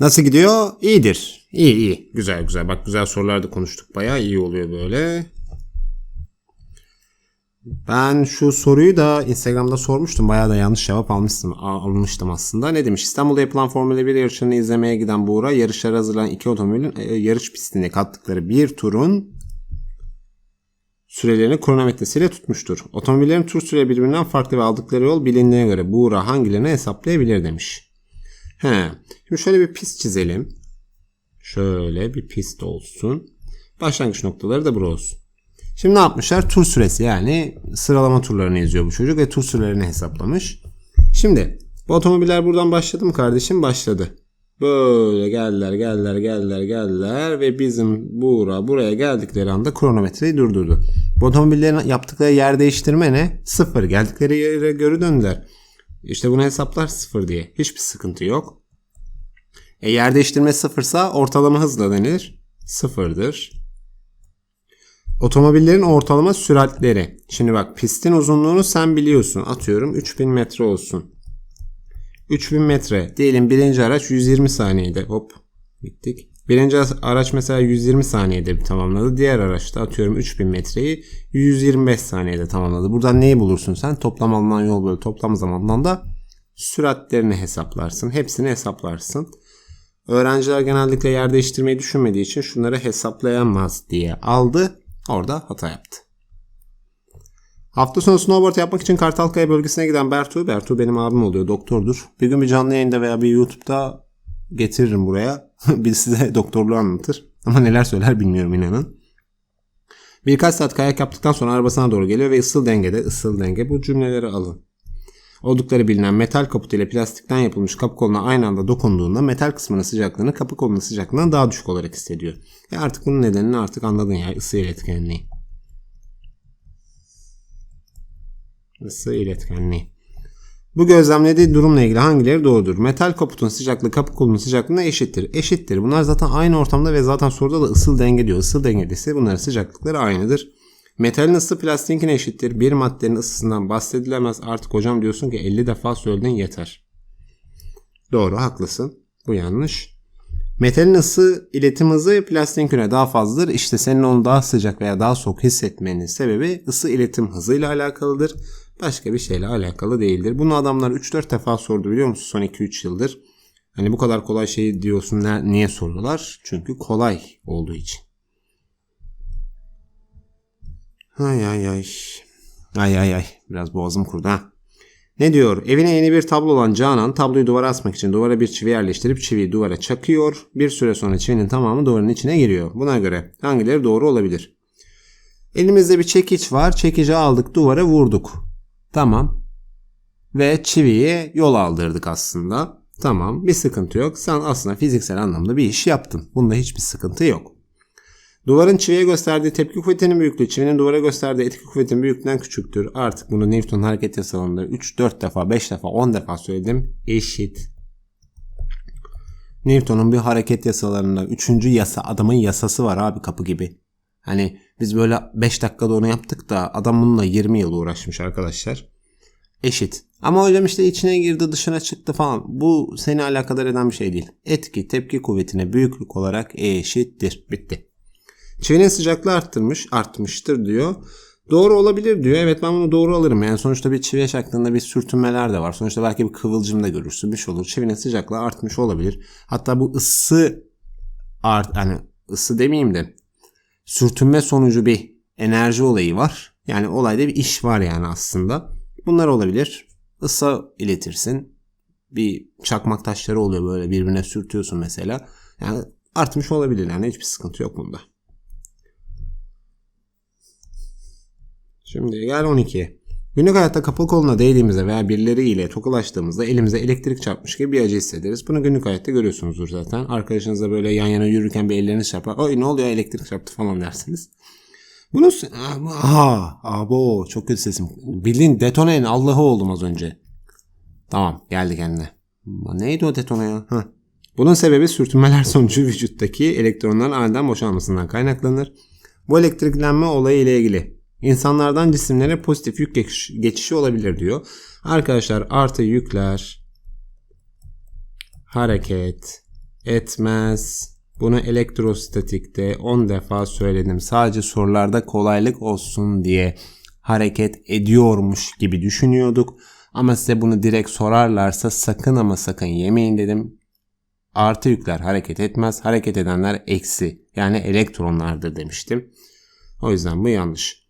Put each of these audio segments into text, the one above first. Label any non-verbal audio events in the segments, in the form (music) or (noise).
Nasıl gidiyor? İyidir. İyi iyi. Güzel güzel. Bak güzel sorularda konuştuk. Bayağı iyi oluyor böyle. Ben şu soruyu da Instagram'da sormuştum. Bayağı da yanlış cevap almıştım, al- almıştım aslında. Ne demiş? İstanbul'da yapılan Formula 1 yarışını izlemeye giden Buğra yarışlara hazırlanan iki otomobilin e, yarış pistine kattıkları bir turun sürelerini kronometresiyle tutmuştur. Otomobillerin tur süre birbirinden farklı ve aldıkları yol bilindiğine göre Buğra hangilerini hesaplayabilir demiş. He. Şimdi şöyle bir pist çizelim. Şöyle bir pist olsun. Başlangıç noktaları da burası olsun. Şimdi ne yapmışlar? Tur süresi yani sıralama turlarını yazıyor bu çocuk ve tur sürelerini hesaplamış. Şimdi bu otomobiller buradan başladı mı kardeşim? Başladı. Böyle geldiler geldiler geldiler geldiler ve bizim Buğra buraya geldikleri anda kronometreyi durdurdu. Bu otomobillerin yaptıkları yer değiştirme ne? Sıfır. Geldikleri yere göre döndüler. İşte bunu hesaplar sıfır diye. Hiçbir sıkıntı yok. E yer değiştirme sıfırsa ortalama hız da denir. Sıfırdır. Otomobillerin ortalama süratleri. Şimdi bak pistin uzunluğunu sen biliyorsun. Atıyorum 3000 metre olsun. 3000 metre. Diyelim birinci araç 120 saniyede. Hop gittik. Birinci araç mesela 120 saniyede tamamladı. Diğer araçta atıyorum 3000 metreyi 125 saniyede tamamladı. Buradan neyi bulursun sen? Toplam alınan yol bölü toplam zamandan da süratlerini hesaplarsın. Hepsini hesaplarsın. Öğrenciler genellikle yer değiştirmeyi düşünmediği için şunları hesaplayamaz diye aldı. Orada hata yaptı. Hafta sonu snowboard yapmak için Kartalkaya bölgesine giden Bertu, Bertu benim abim oluyor, doktordur. Bir gün bir canlı yayında veya bir YouTube'da getiririm buraya. (laughs) bir size doktorluğu anlatır. Ama neler söyler bilmiyorum inanın. Birkaç saat kayak yaptıktan sonra arabasına doğru geliyor ve ısıl dengede, ısıl denge bu cümleleri alın. Oldukları bilinen metal kaput ile plastikten yapılmış kapı koluna aynı anda dokunduğunda metal kısmının sıcaklığını kapı kolunun sıcaklığından daha düşük olarak hissediyor. E artık bunun nedenini artık anladın ya ısı iletkenliği. Isı iletkenliği. Bu gözlemlediği durumla ilgili hangileri doğrudur? Metal kaputun sıcaklığı kapı kolunun sıcaklığına eşittir. Eşittir. Bunlar zaten aynı ortamda ve zaten soruda da ısıl denge diyor. Isıl dengedeyse bunların sıcaklıkları aynıdır. Metalin ısı plastiğinkine eşittir. Bir maddenin ısısından bahsedilemez. Artık hocam diyorsun ki 50 defa söyledin yeter. Doğru haklısın. Bu yanlış. Metalin ısı iletim hızı plastiğinkine daha fazladır. İşte senin onu daha sıcak veya daha soğuk hissetmenin sebebi ısı iletim hızıyla alakalıdır. Başka bir şeyle alakalı değildir. Bunu adamlar 3-4 defa sordu biliyor musun son 2-3 yıldır. Hani bu kadar kolay şey diyorsun niye soruyorlar? Çünkü kolay olduğu için. Ay ay ay. Ay ay ay. Biraz boğazım kurudu ha. Ne diyor? Evine yeni bir tablo olan Canan tabloyu duvara asmak için duvara bir çivi yerleştirip çiviyi duvara çakıyor. Bir süre sonra çivinin tamamı duvarın içine giriyor. Buna göre hangileri doğru olabilir? Elimizde bir çekiç var. Çekici aldık duvara vurduk. Tamam. Ve çiviyi yol aldırdık aslında. Tamam bir sıkıntı yok. Sen aslında fiziksel anlamda bir iş yaptın. Bunda hiçbir sıkıntı yok. Duvarın çiviye gösterdiği tepki kuvvetinin büyüklüğü çivinin duvara gösterdiği etki kuvvetinin büyüklüğünden küçüktür. Artık bunu Newton hareket yasalarında 3, 4 defa, 5 defa, 10 defa söyledim. Eşit. Newton'un bir hareket yasalarında 3. yasa adamın yasası var abi kapı gibi. Hani biz böyle 5 dakikada onu yaptık da adam bununla 20 yıl uğraşmış arkadaşlar. Eşit. Ama hocam işte içine girdi dışına çıktı falan. Bu seni alakadar eden bir şey değil. Etki tepki kuvvetine büyüklük olarak eşittir. Bitti. Çivinin sıcaklığı arttırmış, artmıştır diyor. Doğru olabilir diyor. Evet ben bunu doğru alırım. Yani sonuçta bir çiviye çaktığında bir sürtünmeler de var. Sonuçta belki bir kıvılcım da görürsün. Bir şey olur. Çivinin sıcaklığı artmış olabilir. Hatta bu ısı art hani ısı demeyeyim de sürtünme sonucu bir enerji olayı var. Yani olayda bir iş var yani aslında. Bunlar olabilir. Isı iletirsin. Bir çakmak taşları oluyor böyle birbirine sürtüyorsun mesela. Yani artmış olabilir yani hiçbir sıkıntı yok bunda. Şimdi gel 12. Günlük hayatta kapı koluna değdiğimizde veya birileriyle tokalaştığımızda elimize elektrik çarpmış gibi bir acı hissederiz. Bunu günlük hayatta görüyorsunuzdur zaten. Arkadaşınızla böyle yan yana yürürken bir elleriniz çarpar. Oy ne oluyor elektrik çarptı falan dersiniz. Bunu aha abo çok kötü sesim. Bildiğin detoneyin Allah'ı oldum az önce. Tamam geldi kendine. Neydi o detone ya? Heh. Bunun sebebi sürtünmeler (laughs) sonucu vücuttaki elektronların aniden boşalmasından kaynaklanır. Bu elektriklenme olayı ile ilgili insanlardan cisimlere pozitif yük geçişi olabilir diyor. Arkadaşlar artı yükler hareket etmez. Bunu elektrostatikte 10 defa söyledim. Sadece sorularda kolaylık olsun diye hareket ediyormuş gibi düşünüyorduk. Ama size bunu direkt sorarlarsa sakın ama sakın yemeyin dedim. Artı yükler hareket etmez. Hareket edenler eksi yani elektronlardır demiştim. O yüzden bu yanlış.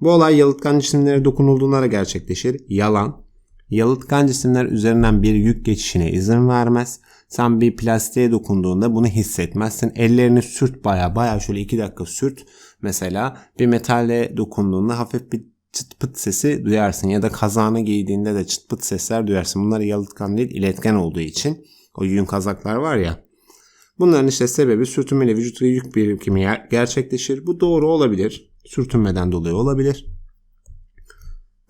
Bu olay yalıtkan cisimlere dokunulduğunda gerçekleşir. Yalan. Yalıtkan cisimler üzerinden bir yük geçişine izin vermez. Sen bir plastiğe dokunduğunda bunu hissetmezsin. Ellerini sürt baya baya şöyle 2 dakika sürt. Mesela bir metale dokunduğunda hafif bir çıt pıt sesi duyarsın. Ya da kazağını giydiğinde de çıt pıt sesler duyarsın. Bunlar yalıtkan değil iletken olduğu için. O yün kazaklar var ya. Bunların işte sebebi sürtünmeyle vücut ve yük birikimi gerçekleşir. Bu doğru olabilir. Sürtünmeden dolayı olabilir.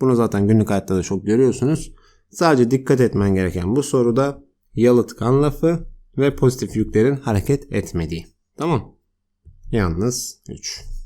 Bunu zaten günlük hayatta da çok görüyorsunuz. Sadece dikkat etmen gereken bu soruda yalıtkan lafı ve pozitif yüklerin hareket etmediği. Tamam. Yalnız 3.